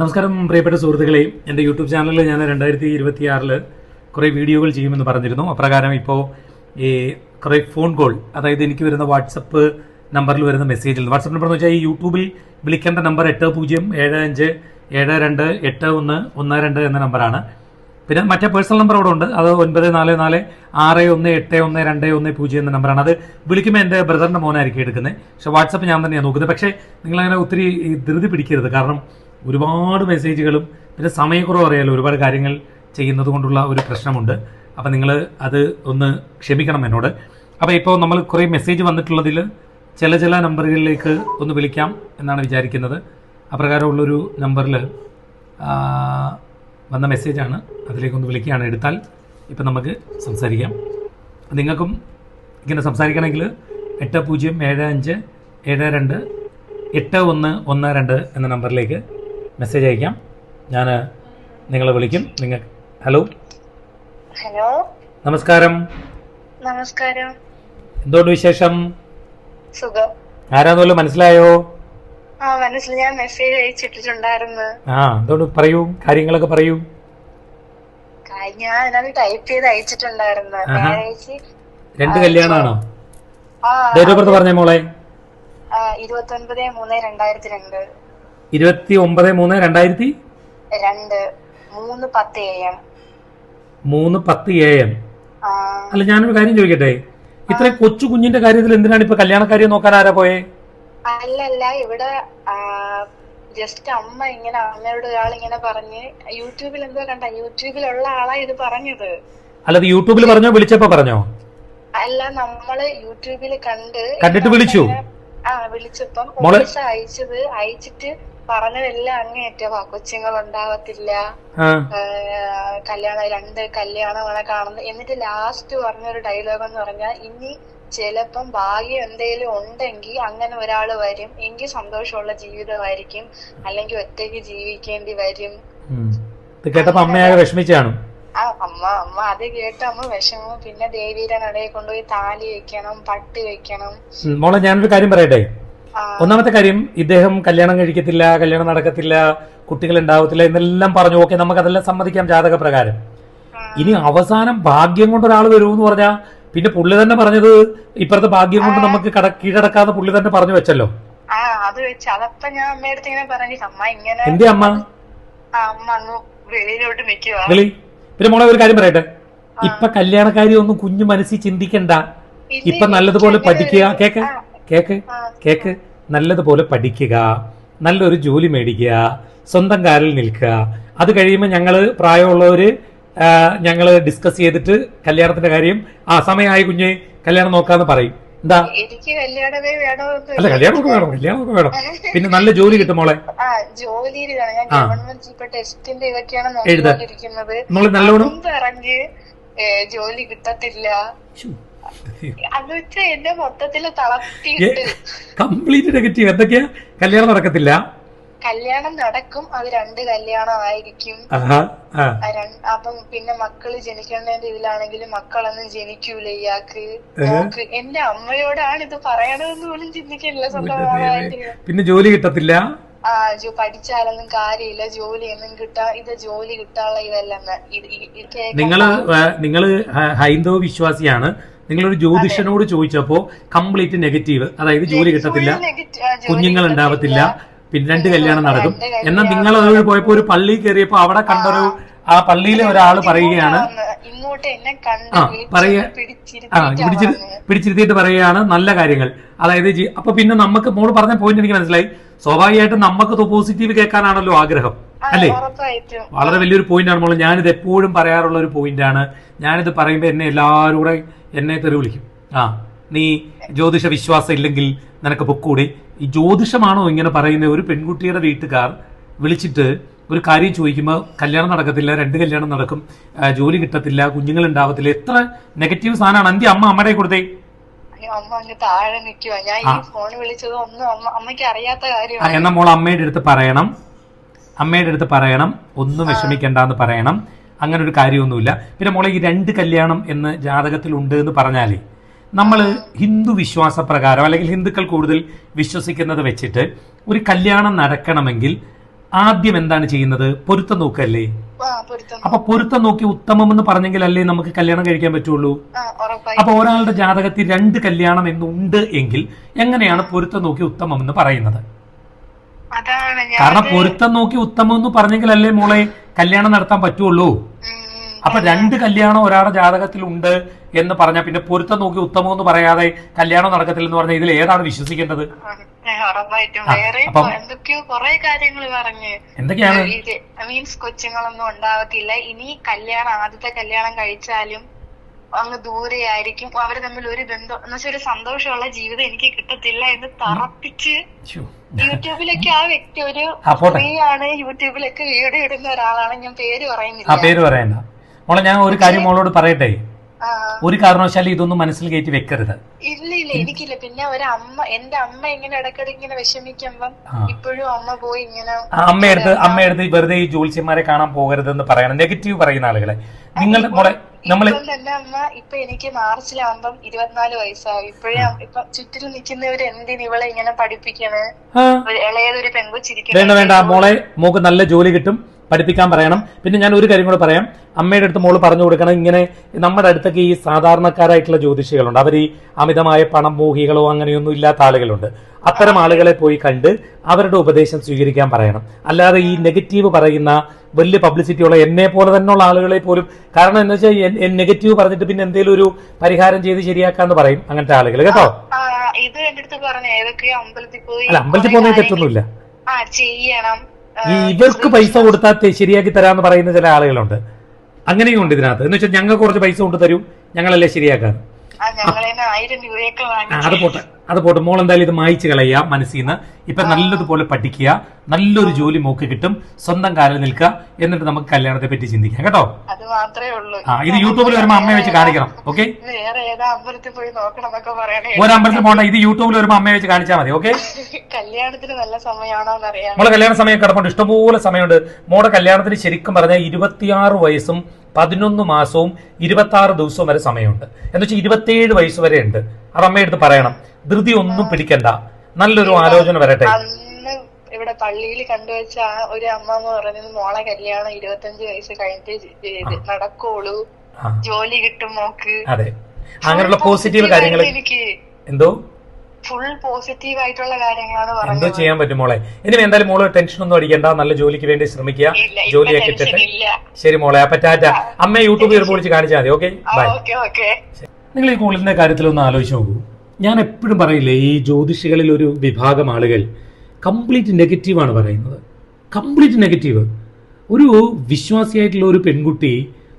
നമസ്കാരം പ്രിയപ്പെട്ട സുഹൃത്തുക്കളെ. എന്റെ യൂട്യൂബ് ചാനലിൽ ഞാൻ രണ്ടായിരത്തി ഇരുപത്തി ആറിൽ കുറേ വീഡിയോകൾ ചെയ്യുമെന്ന് പറഞ്ഞിരുന്നു. അപ്രകാരം ഇപ്പോൾ ഈ കുറേ ഫോൺ കോൾ അതായത് എനിക്ക് വരുന്ന വാട്സപ്പ് നമ്പറിൽ വരുന്ന മെസ്സേജിൽ വാട്സപ്പ് നമ്പർ എന്ന് വെച്ചാൽ ഈ യൂട്യൂബിൽ വിളിക്കേണ്ട നമ്പർ എട്ട് പൂജ്യം ഏഴ് അഞ്ച് ഏഴ് രണ്ട് എട്ട് ഒന്ന് ഒന്ന് രണ്ട് എന്ന നമ്പറാണ്. പിന്നെ മറ്റേ പേഴ്സണൽ നമ്പർ അവിടെ ഉണ്ട്. അത് ഒൻപത് നാല് നാല് ആറ് ഒന്ന് എട്ട് ഒന്ന് രണ്ട് ഒന്ന് പൂജ്യം എന്ന നമ്പറാണ്. അത് വിളിക്കുമ്പോൾ എന്റെ ബ്രദറിന്റെ മോനായിരിക്കും എടുക്കുന്നത് പക്ഷേ വാട്സപ്പ് ഞാൻ തന്നെയാണ് നോക്കുന്നത്. പക്ഷേ നിങ്ങളങ്ങനെ ഒത്തിരി ധൃതി പിടിക്കരുത്. കാരണം ഒരുപാട് മെസ്സേജുകളും പിന്നെ സമയക്കുറവ് അറിയാലോ ഒരുപാട് കാര്യങ്ങൾ ചെയ്യുന്നത് കൊണ്ടുള്ള ഒരു പ്രശ്നമുണ്ട്. അപ്പം നിങ്ങൾ അത് ഒന്ന് ക്ഷമിക്കണം എന്നോട്. അപ്പോൾ ഇപ്പോൾ നമ്മൾ കുറേ മെസ്സേജ് വന്നിട്ടുള്ളതിൽ ചില ചില നമ്പറുകളിലേക്ക് ഒന്ന് വിളിക്കാം എന്നാണ് വിചാരിക്കുന്നത്. അപ്രകാരമുള്ളൊരു നമ്പറിൽ വന്ന മെസ്സേജാണ് അതിലേക്കൊന്ന് വിളിക്കുകയാണ്. എടുത്താൽ ഇപ്പം നമുക്ക് സംസാരിക്കാം. നിങ്ങൾക്കും ഇങ്ങനെ സംസാരിക്കണമെങ്കിൽ എട്ട് പൂജ്യം ഏഴ് അഞ്ച് ഏഴ് രണ്ട് എട്ട് ഒന്ന് ഒന്ന് രണ്ട് എന്ന നമ്പറിലേക്ക് മെസ്സേജ് അയക്കാം. ഞാൻ നിങ്ങളെ വിളിക്കും. നിങ്ങൾ ഹലോ ഹലോ നമസ്കാരം. നമസ്കാരം. എന്തുകൊണ്ട് വിശേഷം? സുഖം. ആരാന്നല്ലോ മനസ്സിലായോ? ആ മനസ്സിൽ ഞാൻ മെസ്സേജ് അയച്ചിട്ടിട്ടുണ്ടായിരുന്നു. ആ എന്തുകൊണ്ട് പറയൂ. കാര്യങ്ങളൊക്കെ പറയൂ. ഞാൻ അതിനകത്ത് ടൈപ്പ് ചെയ്ത് അയച്ചിട്ടുണ്ടായിരുന്നു. ഞായറാഴ്ച രണ്ട് കല്യാണമാണോ ഡേറ്റ് ഓഫ് ബർത്ത് പറഞ്ഞേ മോളെ. ഇരുപത്തി ഒൻപത് മൂന്ന് രണ്ടായിരത്തി രണ്ട്. ഇരുപത്തി ഒമ്പത് മൂന്ന് രണ്ടായിരത്തി രണ്ട് മൂന്ന് പത്ത് എ എം. മൂന്ന് പത്ത് എ എം. അല്ല ഞാനൊരു കാര്യം ചോദിക്കട്ടെ? ഇത്ര കൊച്ചു കുഞ്ഞിന്റെ കാര്യത്തിൽ എന്തിനാണ് ഇപ്പൊ കല്യാണക്കാരിയെ നോക്കാൻ ആരാ പോയേ? അല്ലല്ല ഇവിടെ ജസ്റ്റ് അമ്മ ഇങ്ങനെ അമ്മയോട് ഒരാൾ ഇങ്ങനെ പറഞ്ഞ് യൂട്യൂബിൽ എന്തോ കണ്ട യൂട്യൂബിലുള്ള ആളാ ഇത് പറഞ്ഞത്. അല്ലാതെ യൂട്യൂബിൽ പറഞ്ഞോ വിളിച്ചപ്പോ പറഞ്ഞോ? അല്ല നമ്മൾ യൂട്യൂബിൽ കണ്ട് കണ്ടിട്ട് വിളിച്ചു? ആ വിളിച്ചപ്പം അയച്ചത് അയച്ചിട്ട് പറഞ്ഞതെല്ലാം അങ്ങേറ്റവ കൊച്ചുങ്ങൾ ഉണ്ടാവത്തില്ല കല്യാണം രണ്ട് കല്യാണമാണ് കാണുന്നത് എന്നിട്ട് ലാസ്റ്റ് പറഞ്ഞൊരു ഡയലോഗ് എന്ന് പറഞ്ഞാൽ ഇനി ചിലപ്പം ഭാഗ്യം എന്തെങ്കിലും ഉണ്ടെങ്കിൽ അങ്ങനെ ഒരാൾ വരും. എങ്കിൽ സന്തോഷമുള്ള ജീവിതമായിരിക്കും. അല്ലെങ്കിൽ ഒറ്റയ്ക്ക് ജീവിക്കേണ്ടി വരും. കേട്ടപ്പോ അമ്മയാകെ വിഷമിച്ചാണ്. ആ അമ്മ അമ്മ അത് കേട്ട അമ്മ വിഷമം പിന്നെ ദേവിയുടെ നടയെ കൊണ്ടുപോയി താലി വെക്കണം പട്ട് വെക്കണം. മോളെ ഞാനൊരു കാര്യം പറയട്ടെ? ഒന്നാമത്തെ കാര്യം ഇദ്ദേഹം കല്യാണം കഴിക്കത്തില്ല കല്യാണം നടക്കത്തില്ല കുട്ടികൾ ഉണ്ടാവത്തില്ല എന്നെല്ലാം പറഞ്ഞു. ഓക്കെ നമുക്ക് അതെല്ലാം സമ്മതിക്കാം ജാതക പ്രകാരം ഇനി അവസാനം ഭാഗ്യം കൊണ്ട് ഒരാൾ വരുമെന്ന് പറഞ്ഞാ പിന്നെ പുള്ളി തന്നെ പറഞ്ഞത് ഇപ്പുറത്തെ ഭാഗ്യം കൊണ്ട് നമുക്ക് കട കീഴടക്കാതെ പുള്ളി തന്നെ പറഞ്ഞു വെച്ചല്ലോ. അത് വെച്ച്. അതപ്പ ഞാൻ അമ്മയടുത്ത് ഇങ്ങനെ പറഞ്ഞു അമ്മ ഇങ്ങനെ എന്തേ അമ്മ? അമ്മ അങ്ങ് വെളിയിലോട്ട് നിക്കുവാ. വിളി. പിന്നെ മോളെ ഒരു കാര്യം പറയട്ടെ. ഇപ്പൊ കല്യാണക്കാരി ഒന്നും കുഞ്ഞു മനസ്സിൽ ചിന്തിക്കണ്ട. ഇപ്പൊ നല്ലതുപോലെ പഠിക്കുക. കേക്ക. കേക്ക്. കേക്ക്. നല്ലതുപോലെ പഠിക്കുക. നല്ലൊരു ജോലി മേടിക്കുക. സ്വന്തം കാലിൽ നിൽക്കുക. അത് കഴിയുമ്പോൾ ഞങ്ങൾ പ്രായമുള്ളവര് ഞങ്ങൾ ഞങ്ങൾ ഡിസ്കസ് ചെയ്തിട്ട് കല്യാണത്തിന്റെ കാര്യം ആ സമയമായി കുഞ്ഞ് കല്യാണം നോക്കാന്ന് പറയും. എന്താ? എനിക്ക് കല്യാണമേ അല്ല കല്യാണമൊക്കെ വേണം കല്യാണമൊക്കെ വേണം. പിന്നെ നല്ല ജോലി കിട്ടും മോളെ. എഴുതാൻ. മോൾ നല്ലോണം ജോലി കിട്ടത്തില്ല. Complete negative. എന്തൊക്കെയാ? കല്യാണം നടക്കത്തില്ല? കല്യാണം നടക്കും. അത് രണ്ട് കല്യാണമായിരിക്കും. അപ്പം പിന്നെ മക്കൾ ജനിക്കേണ്ടതിന്റെ ഇതിലാണെങ്കിലും മക്കളൊന്നും ജനിക്കൂല ഇയാൾക്ക്. എന്റെ അമ്മയോടാണ് ഇത് പറയണതെന്ന് പോലും ചിന്തിക്കില്ല സ്വന്തം പിന്നെ ജോലി കിട്ടത്തില്ല? ആ പഠിച്ചാലൊന്നും കാര്യമില്ല. ജോലി ഒന്നും കിട്ടാ ഇത് ജോലി കിട്ടാനുള്ള ഇതല്ലെന്ന്. ഇത് ഈ- ഈ നിങ്ങൾ നിങ്ങൾ ഹൈന്ദവ വിശ്വാസിയാണ്. നിങ്ങളൊരു ജ്യോതിഷനോട് ചോദിച്ചപ്പോ കംപ്ലീറ്റ് നെഗറ്റീവ് അതായത് ജോലി കിട്ടത്തില്ല കുഞ്ഞുങ്ങൾ ഉണ്ടാവത്തില്ല പിന്നെ രണ്ട് കല്യാണം നടക്കും. എന്നാൽ നിങ്ങൾ അതുവഴി പോയപ്പോ ഒരു പള്ളി കയറിയപ്പോ അവിടെ കണ്ടൊരു ആ പള്ളിയിലെ ഒരാൾ പറയുകയാണ്. ആ, പറയ പറയുക- ആ പിടിച്ചിരുത്തിയിട്ടാ പിടിച്ചിരു പിടിച്ചിരുത്തിയിട്ട് പറയുകയാണ് നല്ല കാര്യങ്ങൾ. അതായത് അപ്പൊ പിന്നെ നമുക്ക് മോൾ പറഞ്ഞ പോയിന്റ് എനിക്ക് മനസ്സിലായി. സ്വാഭാവികമായിട്ടും നമുക്ക് പോസിറ്റീവ് കേൾക്കാനാണല്ലോ ആഗ്രഹം. അല്ലേ? വളരെ വലിയൊരു പോയിന്റ് ആണ് മോൾ. ഞാനിത് എപ്പോഴും പറയാറുള്ള ഒരു പോയിന്റാണ് ഞാനിത് പറയുമ്പോൾ എന്നെ എല്ലാവരും കൂടെ എന്നെ തെറി വിളിക്കും. ആ നീ ജ്യോതിഷ വിശ്വാസം ഇല്ലെങ്കിൽ നിനക്ക് പൊക്കൂടി. ഈ ജ്യോതിഷമാണോ ഇങ്ങനെ പറയുന്ന ഒരു പെൺകുട്ടിയുടെ വീട്ടുകാർ വിളിച്ചിട്ട് ഒരു കാര്യം ചോദിക്കുമ്പോൾ കല്യാണം നടക്കത്തില്ല രണ്ട് കല്യാണം നടക്കും ജോലി കിട്ടത്തില്ല കുഞ്ഞുങ്ങൾ ഉണ്ടാവത്തില്ല എത്ര നെഗറ്റീവ് സാധനമാണ്. അന്ത്യ അമ്മ അമ്മയുടെ കൊടുത്തേ. അമ്മ അങ്ങ് താഴെ ഞാൻ ഈ ഫോൺ വിളിച്ചത് ഒന്നും അമ്മയ്ക്ക് അറിയാത്ത കാര്യമാണ്. എന്നാ മോൾ അമ്മയുടെ അടുത്ത് പറയണം. അമ്മയുടെ അടുത്ത് പറയണം. ഒന്നും വിഷമിക്കണ്ടെന്ന് പറയണം. അങ്ങനെ ഒരു കാര്യമൊന്നുമില്ല. പിന്നെ മോളെ ഈ രണ്ട് കല്യാണം എന്ന് ജാതകത്തിലുണ്ട് എന്ന് പറഞ്ഞാലേ നമ്മൾ ഹിന്ദു വിശ്വാസപ്രകാരം അല്ലെങ്കിൽ ഹിന്ദുക്കൾ കൂടുതൽ വിശ്വസിക്കുന്നത് വെച്ചിട്ട് ഒരു കല്യാണം നടക്കണമെങ്കിൽ ആദ്യം എന്താണ് ചെയ്യുന്നത്? പൊരുത്തം നോക്കല്ലേ? അപ്പൊ പൊരുത്തം നോക്കി. ഉത്തമം എന്ന് പറഞ്ഞെങ്കിൽ അല്ലേ നമുക്ക് കല്യാണം കഴിക്കാൻ പറ്റുള്ളൂ? അപ്പൊ ഒരാളുടെ ജാതകത്തിൽ രണ്ട് കല്യാണം എന്നുണ്ട് എങ്കിൽ എങ്ങനെയാണ് പൊരുത്തം നോക്കി ഉത്തമം എന്ന് പറയുന്നത് കാരണം പൊരുത്തം നോക്കി ഉത്തമം എന്ന് പറഞ്ഞെങ്കിൽ അല്ലേ മോളെ കല്യാണം നടത്താൻ പറ്റുള്ളൂ. അപ്പൊ രണ്ട് കല്യാണം ഒരാളുടെ ജാതകത്തിൽ ഉണ്ട് എന്ന് പറഞ്ഞ പിന്നെ പൊരുത്തം നോക്കി ഉത്തമം എന്ന് പറയാതെ കല്യാണം നടക്കത്തില്ല എന്ന് പറഞ്ഞാൽ ഇതിൽ ഏതാണ് വിശ്വസിക്കേണ്ടത്? പറഞ്ഞ്. എന്തൊക്കെയാണ്? മീൻസ് കൊച്ചുങ്ങളൊന്നും ഉണ്ടാവത്തില്ല. ഇനി കല്യാണം ആദ്യത്തെ കല്യാണം കഴിച്ചാലും അങ്ങ് ദൂരെ ആയിരിക്കും. അവർ തമ്മിൽ ഒരു ബന്ധം എന്ന് വെച്ചാൽ ഒരു സന്തോഷമുള്ള ജീവിതം എനിക്ക് കിട്ടത്തില്ല എന്ന് തറപ്പിച്ച്. യൂട്യൂബിലൊക്കെ ആ വ്യക്തി ഒരു. സ്ത്രീയാണ്. യൂട്യൂബിലൊക്കെ വീഡിയോ ഇടുന്ന ഒരാളാണ്. ഞാൻ പേര് പറയുന്നില്ല. പേര് പറയണ്ട മോളെ ഞാൻ ഒരു കാര്യം മോളോട് പറയട്ടെ? ഒരു കാരണവശാലും ഇതൊന്നും മനസ്സിൽ കയറ്റി വെക്കരുത്. ഇല്ല ഇല്ല എനിക്കില്ല. പിന്നെ ഒരു അമ്മ എന്റെ അമ്മ ഇങ്ങനെ ഇടയ്ക്കിടയ്ക്ക് ഇങ്ങനെ വിഷമിക്കുമ്പം ഇപ്പോഴും അമ്മ പോയി ഇങ്ങനെ അമ്മയെടുത്ത് അമ്മയെടുത്ത് വെറുതെ ഈ ജോലിച്ചന്മാരെ കാണാൻ പോകരുതെന്ന് പറയണം. നെഗറ്റീവ് പറയുന്ന ആളുകളെ. നിങ്ങളുടെ മോളെ നമ്മൾ ഇപ്പം അമ്മ ഇപ്പൊ എനിക്ക് മാർച്ചിലാവുമ്പം ഇരുപത്തിനാല് വയസ്സാവും ഇപ്പോഴേ ഇപ്പൊ ചുറ്റിലും നിൽക്കുന്നവര് എന്തിന് ഇവളെ ഇങ്ങനെ പഠിപ്പിക്കണേ? ഇളയതൊരു ഇളയതൊരു വേണ്ട വേണ്ട. മോളെ മോക്ക് നല്ല ജോലി കിട്ടും. പഠിപ്പിക്കാൻ പറയണം. പിന്നെ ഞാൻ ഒരു കാര്യം കൂടെ പറയാം. അമ്മയുടെ അടുത്ത് മോൾ പറഞ്ഞു കൊടുക്കണം. ഇങ്ങനെ നമ്മുടെ അടുത്തൊക്കെ ഈ സാധാരണക്കാരായിട്ടുള്ള ജ്യോതിഷികളുണ്ട്. അവർ ഈ അമിതമായ പണം മോഹികളോ അങ്ങനെയൊന്നും ഇല്ലാത്ത ആളുകളുണ്ട്. അത്തരം ആളുകളെ പോയി കണ്ട് അവരുടെ ഉപദേശം സ്വീകരിക്കാൻ പറയണം. അല്ലാതെ ഈ നെഗറ്റീവ് പറയുന്ന വലിയ പബ്ലിസിറ്റിയുള്ള എന്നെ പോലെ തന്നെയുള്ള ആളുകളെ പോലും കാരണം എന്ന് വെച്ചാൽ നെഗറ്റീവ് പറഞ്ഞിട്ട് പിന്നെ എന്തെങ്കിലും ഒരു പരിഹാരം ചെയ്ത് ശരിയാക്കാന്ന് പറയും അങ്ങനത്തെ ആളുകൾ കേട്ടോ? ഇത് എന്റെ അടുത്ത് പറഞ്ഞ ഏതൊക്കെയോ അമ്പലത്തിൽ പോയി അല്ല അമ്പലത്തിൽ കുറെ തെറ്റൊന്നുമില്ല. ആ ചെയ്യണം. ഈ ഇവർക്ക് പൈസ കൊടുത്താൽ ശരിയാക്കി തരാന്ന് പറയുന്ന ചില ആളുകളുണ്ട്. അങ്ങനെയും ഉണ്ട് ഇതിനകത്ത്. എന്ന് വെച്ചാൽ ഞങ്ങൾക്ക് കുറച്ച് പൈസ കൊണ്ട് തരും. ഞങ്ങളല്ലേ ശരിയാക്കാൻ അത് പോട്ടെ. അത് പോട്ടെ. മോൾ എന്തായാലും ഇത് മായിച്ച് കളയുക മനസ്സിൽ നിന്ന് ഇപ്പൊ നല്ലതുപോലെ പഠിക്കുക. നല്ലൊരു ജോലി മോക്ക് കിട്ടും. സ്വന്തം കാലിൽ നിൽക്കുക. എന്നിട്ട് നമുക്ക് കല്യാണത്തെ പറ്റി ചിന്തിക്കാം. കേട്ടോ? അത് മാത്രമേ ഉള്ളൂ. ആ ഇത് യൂട്യൂബിൽ വരുമ്പോ അമ്മയെ വെച്ച് കാണിക്കണം. ഓക്കെ? ഒരമ്പലത്തിൽ പോകണ്ട ഇത് യൂട്യൂബിൽ വരുമ്പോ അമ്മയെ വെച്ച് കാണിച്ചാൽ മതി. ഓക്കെ? കല്യാണത്തിന് നല്ല സമയമാണോന്ന് കല്യാണ സമയം കിടപ്പുണ്ട്. ഇഷ്ടംപോലെ സമയമുണ്ട്. മോടെ കല്യാണത്തിന് ശരിക്കും പറഞ്ഞാൽ ഇരുപത്തിയാറ് വയസ്സും പതിനൊന്ന് മാസവും ഇരുപത്തി ആറ് ദിവസവും വരെ സമയമുണ്ട്. എന്ന് വെച്ചാൽ ഇരുപത്തിയേഴ് വയസ്സ് വരെ ഉണ്ട്. അത് അമ്മയെടുത്ത് പറയണം. ധൃതി ഒന്നും പിടിക്കണ്ട. നല്ലൊരു ആലോചന വരട്ടെ. അന്ന് ഇവിടെ പള്ളിയിൽ കണ്ടുവച്ച ആ ഒരു അമ്മ പറഞ്ഞത് മോളെ കല്യാണം ഇരുപത്തഞ്ച് വയസ്സ് കഴിഞ്ഞിട്ട് നടക്കോളൂ നടക്കുള്ളൂ. ആ. ജോലി കിട്ടും മോക്ക്. അതെ. അങ്ങനെയുള്ള പോസിറ്റീവ് കാര്യങ്ങൾ എനിക്ക് എന്തോ? ഫുൾ പോസിറ്റീവ് ആയിട്ടുള്ള കാര്യങ്ങളാണ് എന്തോ പറഞ്ഞത് ചെയ്യാൻ പറ്റും മോളെ? ഇനി എന്തായാലും മോൾ ടെൻഷൻ ഒന്നും അടിക്കണ്ട. നല്ല ജോലിക്ക് വേണ്ടി ശ്രമിക്കുക. ഇല്ല ഇപ്പൊ ജോലിയൊക്കെ ടെൻഷൻ കിട്ടട്ടെ ഇല്ല. ശരി മോളെ അപ്പൊ ടാറ്റ. അമ്മ യൂട്യൂബിൽ വരുമ്പോൾ വിളിച്ച് കാണിച്ചാൽ മതി ഓക്കെ? Bye okay okay. നിങ്ങൾ ഈ കൂളിന്റെ കാര്യത്തിൽ ഒന്ന് ആലോചിച്ച് നോക്കൂ. ഞാൻ എപ്പോഴും പറയില്ലേ ഈ ജ്യോതിഷികളിൽ ഒരു വിഭാഗം ആളുകൾ കംപ്ലീറ്റ് നെഗറ്റീവാണ് പറയുന്നത്. കംപ്ലീറ്റ് നെഗറ്റീവ് ഒരു വിശ്വാസിയായിട്ടുള്ള ഒരു പെൺകുട്ടി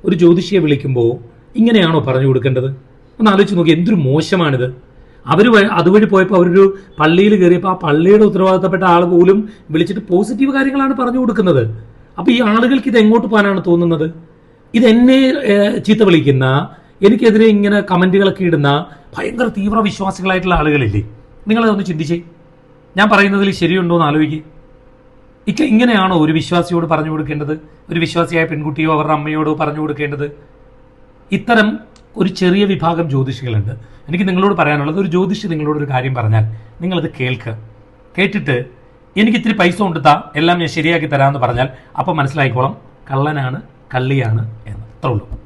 ഒരു ജ്യോതിഷിയെ വിളിക്കുമ്പോൾ ഇങ്ങനെയാണോ പറഞ്ഞു കൊടുക്കേണ്ടത്? ഒന്ന് ആലോചിച്ച് നോക്കി എന്തൊരു മോശമാണിത്? അവർ അതുവഴി പോയപ്പോൾ അവരൊരു പള്ളിയിൽ കയറിയപ്പോൾ ആ പള്ളിയുടെ ഉത്തരവാദിത്തപ്പെട്ട ആൾ പോലും വിളിച്ചിട്ട് പോസിറ്റീവ് കാര്യങ്ങളാണ് പറഞ്ഞു കൊടുക്കുന്നത്. അപ്പോൾ ഈ ആളുകൾക്ക് ഇത് എങ്ങോട്ട് പോകാനാണ് തോന്നുന്നത്? ഇത് എന്നെ ചീത്ത വിളിക്കുന്ന എനിക്കെതിരെ ഇങ്ങനെ കമന്റുകളൊക്കെ ഇടുന്ന ഭയങ്കര തീവ്ര വിശ്വാസികളായിട്ടുള്ള ആളുകളില്ലേ? നിങ്ങളതൊന്ന് ചിന്തിച്ചേ. ഞാൻ പറയുന്നതിൽ ശരിയുണ്ടോ എന്ന് ആലോചിക്കുക ഇക്ക ഇങ്ങനെയാണോ ഒരു വിശ്വാസിയോട് പറഞ്ഞു കൊടുക്കേണ്ടത്? ഒരു വിശ്വാസിയായ പെൺകുട്ടിയോ അവരുടെ അമ്മയോടോ പറഞ്ഞു കൊടുക്കേണ്ടത്? ഇത്തരം ഒരു ചെറിയ വിഭാഗം ജ്യോതിഷികളുണ്ട്. എനിക്ക് നിങ്ങളോട് പറയാനുള്ളത് ഒരു ജ്യോതിഷി നിങ്ങളോട് ഒരു കാര്യം പറഞ്ഞാൽ നിങ്ങളത് കേൾക്കുക കേട്ടിട്ട് എനിക്ക് ഇത്തിരി പൈസ കൊണ്ടുത്താ എല്ലാം ഞാൻ ശരിയാക്കി തരാമെന്ന് പറഞ്ഞാൽ അപ്പം മനസ്സിലായിക്കോളാം കള്ളനാണ് കള്ളിയാണ് എന്ന്. അത്രേ ഉള്ളൂ.